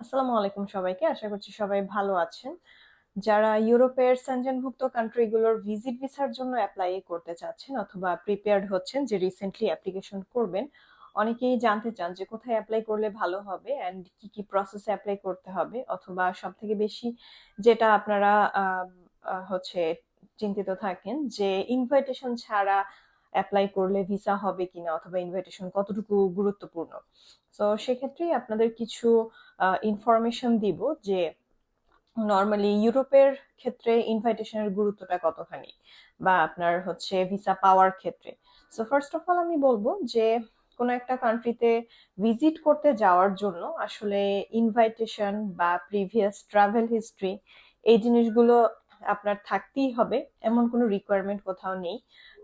আসসালামু আলাইকুম সবাইকে। আশা করছি সবাই ভালো আছেন। যারা ইউরোপের সেনজেনভুক্ত কান্ট্রিগুলোর ভিজিট ভিসার জন্য অ্যাপ্লাই করতে চাচ্ছেন অথবা প্রিপেয়ার্ড হচ্ছেন যে রিসেন্টলি অ্যাপ্লিকেশন করবেন, অনেকেই জানতে চান যে কোথায় অ্যাপ্লাই করলে ভালো হবে অ্যান্ড কি কি প্রসেসে অ্যাপ্লাই করতে হবে অথবা সব থেকে বেশি যেটা আপনারা হচ্ছে চিন্তিত থাকেন যে ইনভাইটেশন ছাড়া অ্যাপ্লাই করলে ভিসা হবে কিনা অথবা ইনভাইটেশন কতটুকু গুরুত্বপূর্ণ? তো সেক্ষেত্রেই আপনাদের কিছু ইনফরমেশন দিব যে নর্মালি ইউরোপের ক্ষেত্রে ইনভাইটেশনের গুরুত্বটা কতখানি বা আপনার হচ্ছে ভিসা পাওয়ার ক্ষেত্রে। সো ফার্স্ট অফ অল আমি বলব যে কোনো একটা কান্ট্রিতে ভিজিট করতে যাওয়ার জন্য আসলে ইনভাইটেশন বা প্রিভিয়াস ট্রাভেল হিস্ট্রি এই জিনিসগুলো আপনার থাকতেই হবে। এমন কোনো রিকোয়ারমেন্ট কোথাও নেই।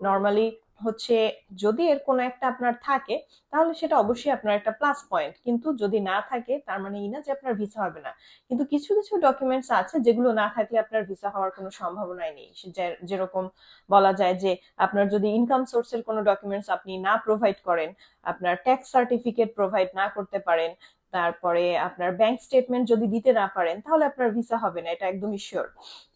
নর্মালি হচ্ছে যদি এর কোনো একটা আপনার থাকে, তাহলে সেটা অবশ্যই আপনার একটা প্লাস পয়েন্ট কিন্তু যদি না থাকে, তার মানে এই না যে আপনার ভিসা হবে না। কিন্তু কিছু কিছু ডকুমেন্টস আছে যেগুলো না থাকলে আপনার ভিসা হওয়ার কোনো সম্ভাবনাই নেই। যেরকম বলা যায় যে, আপনার যদি ইনকাম সোর্সের কোনো ডকুমেন্টস আপনি না প্রোভাইড করেন, আপনার ট্যাক্স সার্টিফিকেট প্রোভাইড না করতে পারেন, তারপরে আপনার ব্যাংক স্টেটমেন্ট যদি দিতে না পারেন, তাহলে আপনার ভিসা হবে না, এটা একদমই শিওর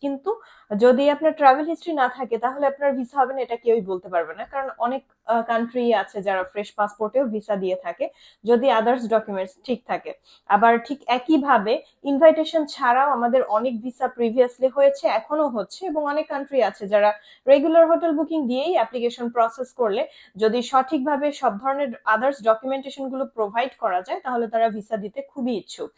কিন্তু যদি আপনার ট্রাভেল হিস্ট্রি না থাকে, তাহলে আপনার ভিসা হবে না, এটা কেউই বলতে পারবে না। কারণ অনেক কান্ট্রি আছে যারা ফ্রেশ পাসপোর্টেও ভিসা দিয়ে থাকে, যদি আদার্স ডকুমেন্টস ঠিক থাকে। আবার ঠিক একইভাবে ইনভাইটেশন ছাড়াও আমাদের অনেক ভিসা প্রিভিয়াসলি হয়েছে এখনও হচ্ছে, এবং অনেক কান্ট্রি আছে যারা রেগুলার হোটেল বুকিং দিয়েই অ্যাপ্লিকেশন প্রসেস করলে, যদি সঠিকভাবে সব ধরনের আদার্স ডকুমেন্টেশনগুলো প্রোভাইড করা যায়, তাহলে তারা ভিসা দিতে খুবই ইচ্ছুক।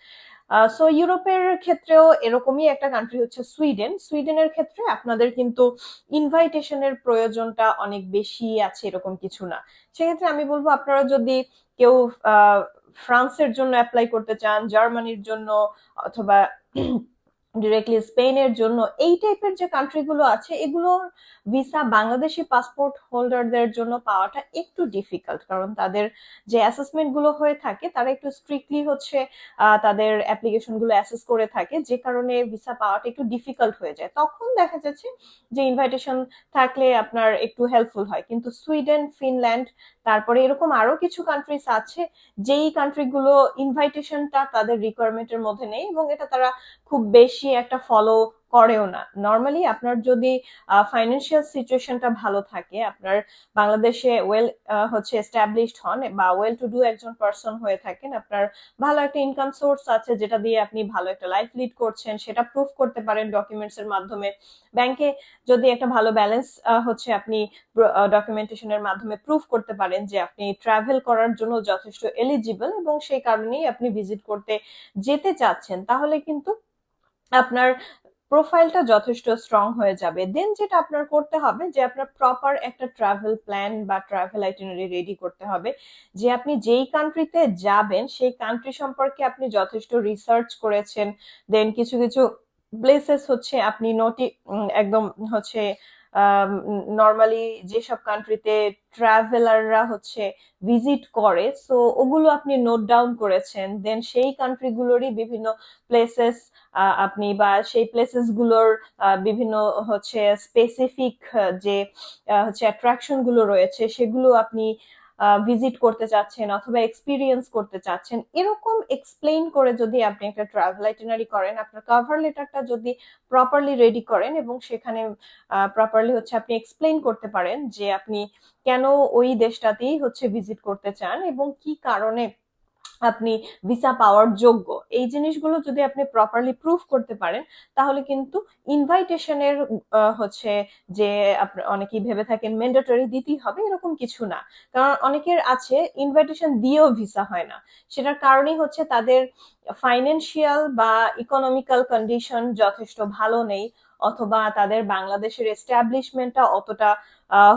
সো ইউরোপের ক্ষেত্রেও এরকমই একটা কান্ট্রি হচ্ছে সুইডেন। সুইডেনের ক্ষেত্রে আপনাদের কিন্তু ইনভাইটেশনের প্রয়োজনটা অনেক বেশি আছে এরকম কিছু না। সেক্ষেত্রে আমি বলব, আপনারা যদি কেউ ফ্রান্সের জন্য অ্যাপ্লাই করতে চান, জার্মানির জন্য, অথবা ডিরেক্টলি স্পেনের জন্য, এই টাইপের যে কান্ট্রিগুলো আছে, এগুলোর ভিসা বাংলাদেশি পাসপোর্ট হোল্ডারদের জন্য পাওয়াটা একটু ডিফিকাল্ট কারণ তাদের যে অ্যাসেসমেন্টগুলো হয়ে থাকে, তারা একটু স্ট্রিক্টলি হচ্ছে তাদের অ্যাপ্লিকেশনগুলো অ্যাসেস করে থাকে, যে কারণে ভিসা পাওয়াটা একটু ডিফিকাল্ট হয়ে যায়। তখন দেখা যাচ্ছে যে ইনভাইটেশন থাকলে আপনার একটু হেল্পফুল হয়। কিন্তু সুইডেন ফিনল্যান্ড তারপরে এরকম আরও কিছু কান্ট্রিজ আছে, যেই কান্ট্রিগুলো ইনভাইটেশনটা তাদের রিকোয়ারমেন্টের মধ্যে নেই এবং এটা তারা খুব বেশি একটা ফলো করেও না। নর্মালি আপনার যদি ফাইন্যান্সিয়াল সিচুয়েশনটা ভালো থাকে, আপনার বাংলাদেশে ওয়েল হচ্ছে এস্টাবলিশড হন বা ওয়েল টু ডু একজন পার্সন হয়ে থাকেন, আপনার ভালো একটা ইনকাম সোর্স আছে যেটা দিয়ে আপনি ভালো একটা লাইফ লিড করছেন, সেটা প্রুফ করতে পারেন ডকুমেন্টস এর মাধ্যমে। ব্যাংকে যদি একটা ভালো ব্যালেন্স হচ্ছে আপনি ডকুমেন্টেশনের মাধ্যমে প্রুফ করতে পারেন যে আপনি ট্রাভেল করার জন্য যথেষ্ট এলিজিবল এবং সেই কারণেই আপনি ভিজিট করতে যেতে চাচ্ছেন, তাহলে কিন্তু আপনার প্রোফাইলটা যথেষ্ট স্ট্রং হয়ে যাবে। দেন যেটা আপনার করতে হবে যে, আপনার প্রপার একটা ট্রাভেল প্ল্যান বা ট্রাভেল আইটিনারি রেডি করতে হবে যে, আপনি যেই কান্ট্রিতে যাবেন, সেই কান্ট্রি সম্পর্কে আপনি যথেষ্ট রিসার্চ করেছেন। দেন কিছু কিছু প্লেসেস হচ্ছে আপনি নোটি একদম হচ্ছে নর্মালি যেসব কান্ট্রিতে ট্রাভেলাররা হচ্ছে ভিজিট করে সো ওগুলো আপনি নোট ডাউন করেছেন দেন সেই কান্ট্রিগুলোরই বিভিন্ন প্লেসেস আপনি বা সেই প্লেসেসগুলোর বিভিন্ন হচ্ছে স্পেসিফিক যে হচ্ছে অ্যাট্রাকশনগুলো রয়েছে, সেগুলো আপনি ভিজিট করতে চাচ্ছেন অথবা এক্সপিরিয়েন্স করতে চাচ্ছেন, এরকম এক্সপ্লেন করে যদি আপনি একটা ট্রাভেল আইটেনারি করেন, আপনার কভার লেটারটা যদি প্রপারলি রেডি করেন এবং সেখানে প্রপারলি হচ্ছে আপনি এক্সপ্লেন করতে পারেন যে আপনি কেন ওই দেশটাতেই হচ্ছে ভিজিট করতে চান এবং কি কারণে আপনি ভিসা পাওয়ার যোগ্য। এই জিনিসগুলো যদি আপনি প্রপারলি প্রুফ করতে পারেন, তাহলে কিন্তু ইনভাইটেশনের হচ্ছে যে অনেকেই ভেবে থাকেন ম্যান্ডেটরি দিতেই হবে, এরকম কিছু না। কারণ অনেকের আছে ইনভাইটেশন দিয়েও ভিসা হয় না। সেটার কারণেই হচ্ছে তাদের ফাইন্যান্সিয়াল বা ইকোনমিক্যাল কন্ডিশন যথেষ্ট ভালো নেই, অথবা তাদের বাংলাদেশের এস্টাবলিশমেন্টটা অতটা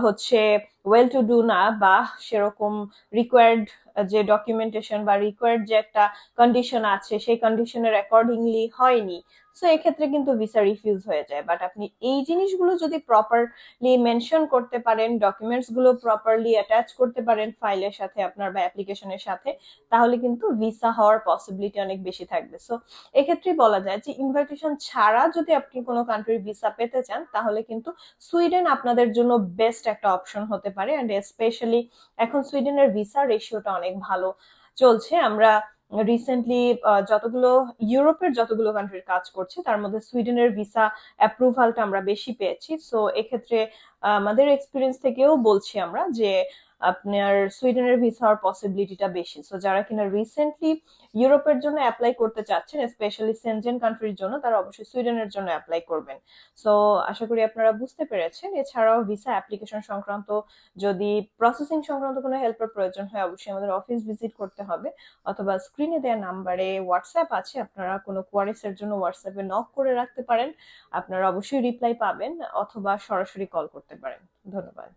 হচ্ছে ওয়েল টু ডু না বা সেরকম রিকোয়ার্ড যে ডকুমেন্টেশন বা রিকোয়ার্ড যে একটা কন্ডিশন আছে, সেই কন্ডিশনের অ্যাকর্ডিংলি হয়নি। সো এক্ষেত্রে কিন্তু ভিসা রিফিউজ হয়ে যায়। বাট আপনি এই জিনিসগুলো যদি প্রপারলি মেনশন করতে পারেন ডকুমেন্টসগুলো প্রপারলি অ্যাটাচ করতে পারেন ফাইলের সাথে আপনার বা অ্যাপ্লিকেশনের সাথে, তাহলে কিন্তু ভিসা হওয়ার পসিবিলিটি অনেক বেশি থাকবে। সো এক্ষেত্রে বলা যায় যে ইনভাইটেশন ছাড়া যদি আপনি কোনো কান্ট্রির ভিসা পেতে চান, তাহলে কিন্তু সুইডেন আপনাদের জন্য বেস্ট একটা অপশন হতে পারে অ্যান্ড স্পেশালি এখন সুইডেনের ভিসা রেশিওটা অনেক ভালো। চলছে, আমরা রিসেন্টলি যতগুলো, ইউরোপের যতগুলো কান্ট্রির কাজ করছে, তার মধ্যে সুইডেনের ভিসা অ্যাপ্রুভালটা আমরা বেশি পেয়েছি। সো এক্ষেত্রে আমাদের এক্সপিরিয়েন্স থেকেও বলছি আমরা যে আপনার সুইডেনের ভিসা হওয়ার পসিবিলিটিটা বেশি। সো যারা কিনা রিসেন্টলি ইউরোপের জন্য অ্যাপ্লাই করতে চাচ্ছেন স্পেশালি সেনজেন কান্ট্রির জন্য, তারা অবশ্যই সুইডেনের জন্য অ্যাপ্লাই করবেন। সো আশা করি আপনারা বুঝতে পেরেছেন। এছাড়াও ভিসা অ্যাপ্লিকেশন সংক্রান্ত যদি প্রসেসিং সংক্রান্ত কোনো হেল্পের প্রয়োজন হয়, অবশ্যই আমাদের অফিস ভিজিট করতে হবে। অথবা স্ক্রিনে দেওয়া নাম্বারে হোয়াটসঅ্যাপ আছে, আপনারা কোনো কোয়ারিসের জন্য হোয়াটসঅ্যাপে নক করে রাখতে পারেন। আপনারা অবশ্যই রিপ্লাই পাবেন, অথবা সরাসরি কল করতে পারেন। ধন্যবাদ।